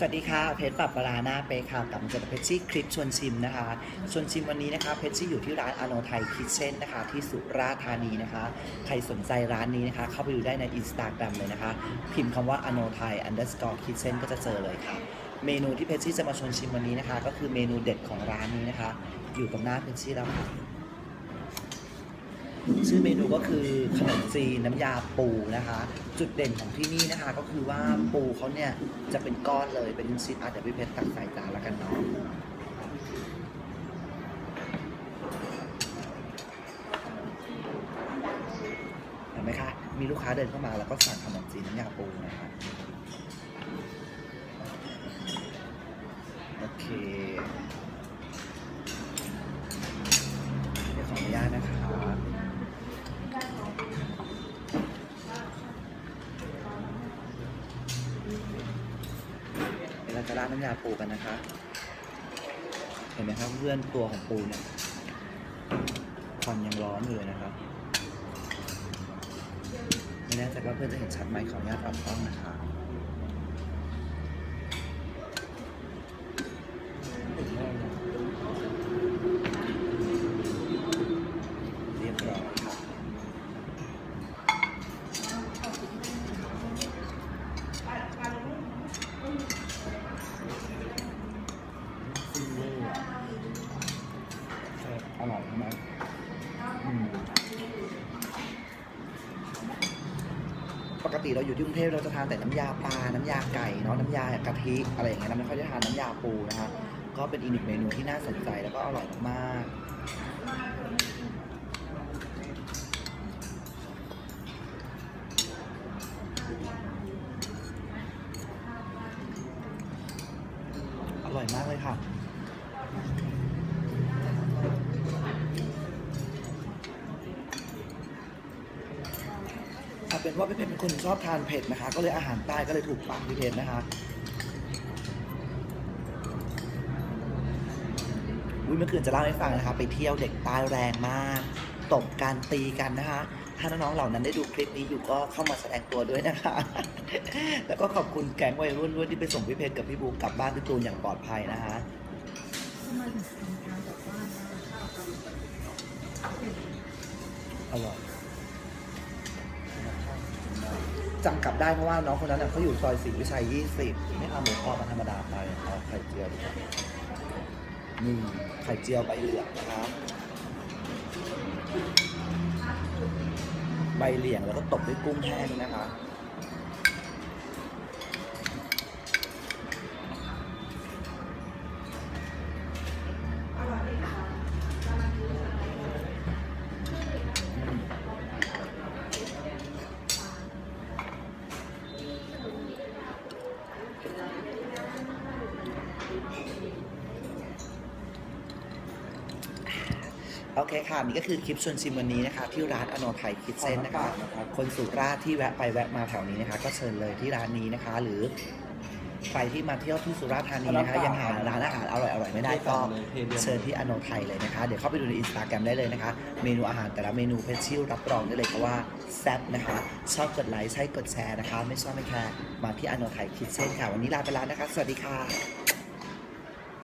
สวัสดีค่ะ เพชรปรับปลาหน้าเป๊ะค่ะกับเจตเพชรชี่คลิปชวนชิมนะคะชวนชิมวันนี้นะคะ เพชรชี่อยู่ที่ร้านอโนไทยคิทเช่นนะคะ ที่สุราษฎร์ธานีนะคะ ใครสนใจร้านนี้นะคะ เข้าไปดูได้ในอินสตาแกรมเลยนะคะ พิมพ์คำว่าอโนไทย underscore kitchen ก็จะเจอเลยค่ะ เมนูที่เพชรชี่จะมาชวนชิมวันนี้นะคะ ก็คือเมนูเด็ดของร้านนี้นะคะ อยู่ตรงหน้าเพชรชี่แล้วค่ะ ชื่อเมนูก็คือขนมจีนน้ำยาปูนะคะ จุดเด่นของที่นี่นะคะ ก็คือว่าปูเขาเนี่ยจะเป็นก้อนเลยเป็นชิ้นอะเดี๋ยวพี่เพชรตักใส่จานแล้วกันเนาะเห็นไหมคะมีลูกค้าเดินเข้ามาแล้วก็สั่งขนมจีนน้ำยาปูนะคะโอเคเดี๋ยวขออนุญาตนะคะ เดี๋ยวเรา จะราดน้ำยาปูกันนะคะ เห็นไหมครับเพื่อนตัวของปูเนี่ยควันยังร้อนอยู่เลยนะครับไม่แน่ใจว่าเพื่อนจะเห็นชัดไหมขออนุญาตปรับกล้องนะคะเรียบร้อยค่ะ ซิมเวอร์อะแซ่บอร่อยมากอืม ปกติเราอยู่ที่กรุงเทพเราจะทานแต่น้ำยาปลา น้ำยาไก่เนาะ น้ำยากะทิอะไรอย่างเงี้ยเราไม่ค่อยได้ทานน้ำยาปูนะฮะ ก็เป็นอีกหนึ่งเมนูที่น่าสนใจแล้วก็อร่อยมากอร่อยมากเลยค่ะ เอาเป็นว่าพี่เพชรเป็นคนชอบทานเผ็ดนะคะ ก็เลยอาหารใต้ก็เลยถูกปากพี่เพชรนะคะอุ้ยเมื่อคืนจะเล่าให้ฟังนะคะ ไปเที่ยวเด็กใต้แรงมากตบกันตีกันนะคะ ถ้าน้องๆเหล่านั้นได้ดูคลิปนี้อยู่ก็เข้ามาแสดงตัวด้วยนะคะ แล้วก็ขอบคุณแก๊งวัยรุ่นด้วยที่ไปส่งพี่เพชรกับพี่บูกลับบ้านพี่ตูนอย่างปลอดภัยนะคะทำไมถึงทำการแบบว่าข้าวกันอร่อย จำกลับได้เพราะว่าน้องคนนั้นน่ะเขาอยู่ซอยศรีวิชัย 20 ไม่เอาหมูทอดมาธรรมดาไปเอาไข่เจียวดีกว่านี่ไข่เจียวใบเหลียงนะครับ ใบเหลียงแล้วก็ตบด้วยกุ้งแห้งนะคะ โอเคค่ะ นี่ก็คือคลิปชวนชิมวันนี้นะคะ ที่ร้านอโนไทยคิดเซนนะคะ คนสุราษฎร์ที่แวะไปแวะมาแถวนี้นะคะ ก็เชิญเลยที่ร้านนี้นะคะ หรือใครที่มาเที่ยวที่สุราษฎร์ธานีนะคะ ยังหาร้านอาหารอร่อยๆไม่ได้ก็เชิญที่อโนไทยเลยนะคะ เดี๋ยวเข้าไปดูในอินสตาแกรมได้เลยนะคะ เมนูอาหารแต่ละเมนูเพชรชิลรับรองได้เลยเพราะว่าแซ่บนะคะ ชอบกดไลค์ใช่กดแชร์นะคะ ไม่ชอบไม่แคร์มาที่อโนไทยคิดเช่นค่ะ วันนี้ลาไปแล้วนะคะ สวัสดีค่ะ